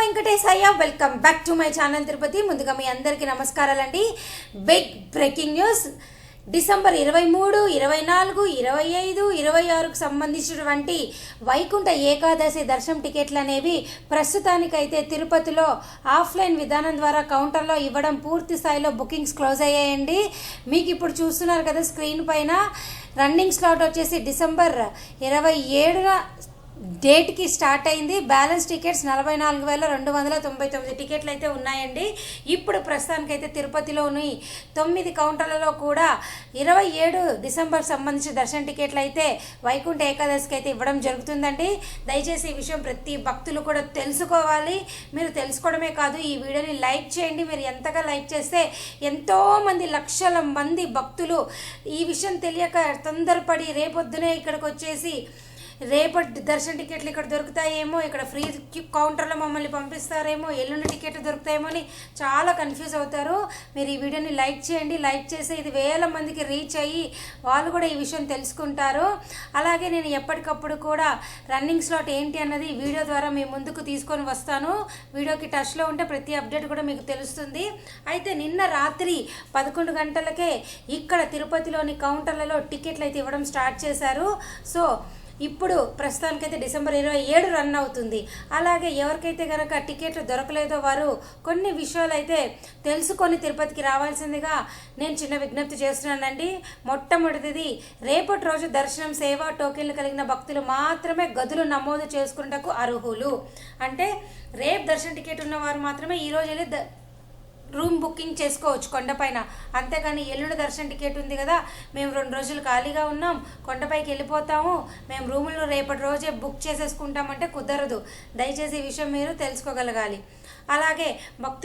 Venkatesayya welcome back to my channel Tirupati. ముందుగా మీ అందరికీ నమస్కారాలండి. బిగ్ బ్రేకింగ్ న్యూస్ డిసెంబర్ ఇరవై మూడు ఇరవై నాలుగు ఇరవై ఐదు ఇరవై ఆరుకు సంబంధించినటువంటి వైకుంఠ ఏకాదశి దర్శనం టికెట్లు అనేవి ప్రస్తుతానికైతే తిరుపతిలో ఆఫ్లైన్ విధానం ద్వారా కౌంటర్లో ఇవ్వడం పూర్తి స్థాయిలో బుకింగ్స్ క్లోజ్ అయ్యాయండి. మీకు ఇప్పుడు చూస్తున్నారు కదా స్క్రీన్ పైన. రన్నింగ్ స్లాట్ వచ్చేసి డిసెంబర్ ఇరవై ఏడున డేట్కి స్టార్ట్ అయింది. బ్యాలెన్స్ టికెట్స్ నలభై నాలుగు వేల రెండు వందల తొంభై తొమ్మిది టికెట్లు అయితే ఉన్నాయండి. ఇప్పుడు ప్రస్తుతానికైతే తిరుపతిలోని తొమ్మిది కౌంటర్లలో కూడా ఇరవై ఏడు డిసెంబర్ సంబంధించిన దర్శన టికెట్లు అయితే వైకుంఠ ఏకాదశికి అయితే ఇవ్వడం జరుగుతుందండి. దయచేసి ఈ విషయం ప్రతి భక్తులు కూడా తెలుసుకోవాలి. మీరు తెలుసుకోవడమే కాదు ఈ వీడియోని లైక్ చేయండి. మీరు ఎంతగా లైక్ చేస్తే ఎంతోమంది లక్షల మంది భక్తులు ఈ విషయం తెలియక తొందరపడి రేపొద్దునే ఇక్కడికి వచ్చేసి రేపటి దర్శన టికెట్లు ఇక్కడ దొరుకుతాయేమో ఇక్కడ ఫ్రీ కౌంటర్లో మమ్మల్ని పంపిస్తారేమో ఎల్లుండి టికెట్లు దొరుకుతాయేమో అని చాలా కన్ఫ్యూజ్ అవుతారు. మీరు ఈ వీడియోని లైక్ చేయండి లైక్ చేసి ఇది వేల మందికి రీచ్ అయ్యి వాళ్ళు కూడా ఈ విషయం తెలుసుకుంటారు. అలాగే నేను ఎప్పటికప్పుడు కూడా రన్నింగ్ స్లాట్ ఏంటి అన్నది వీడియో ద్వారా మీ ముందుకు తీసుకొని వస్తాను. వీడియోకి టచ్లో ఉంటే ప్రతి అప్డేట్ కూడా మీకు తెలుస్తుంది. అయితే నిన్న రాత్రి పదకొండు గంటలకే ఇక్కడ తిరుపతిలోని కౌంటర్లలో టికెట్లు అయితే ఇవ్వడం స్టార్ట్ చేశారు. సో ఇప్పుడు ప్రస్తుతానికైతే డిసెంబర్ ఇరవై ఏడు రన్ అవుతుంది. అలాగే ఎవరికైతే కనుక టికెట్లు దొరకలేదో వారు కొన్ని విషయాలు అయితే తెలుసుకొని తిరుపతికి రావాల్సిందిగా నేను చిన్న విజ్ఞప్తి చేస్తున్నానండి. మొట్టమొదటిది రేపటి రోజు దర్శనం సేవ టోకెన్లు కలిగిన భక్తులు మాత్రమే గదులు నమోదు చేసుకున్నటకు అర్హులు. అంటే రేపు దర్శన టికెట్ ఉన్నవారు మాత్రమే ఈరోజు వెళ్ళి ద- రూమ్ బుకింగ్ చేసుకోవచ్చు కొండపైన అంతేగాని ఎల్లుండి దర్శన టికెట్ ఉంది కదా మేము రెండు రోజులు ఖాళీగా ఉన్నాం కొండపైకి వెళ్ళిపోతాము మేము రూములు రేపటి రోజే బుక్ చేసేసుకుంటామంటే కుదరదు. దయచేసి ఈ విషయం మీరు తెలుసుకోగలగాలి. అలాగే భక్తులు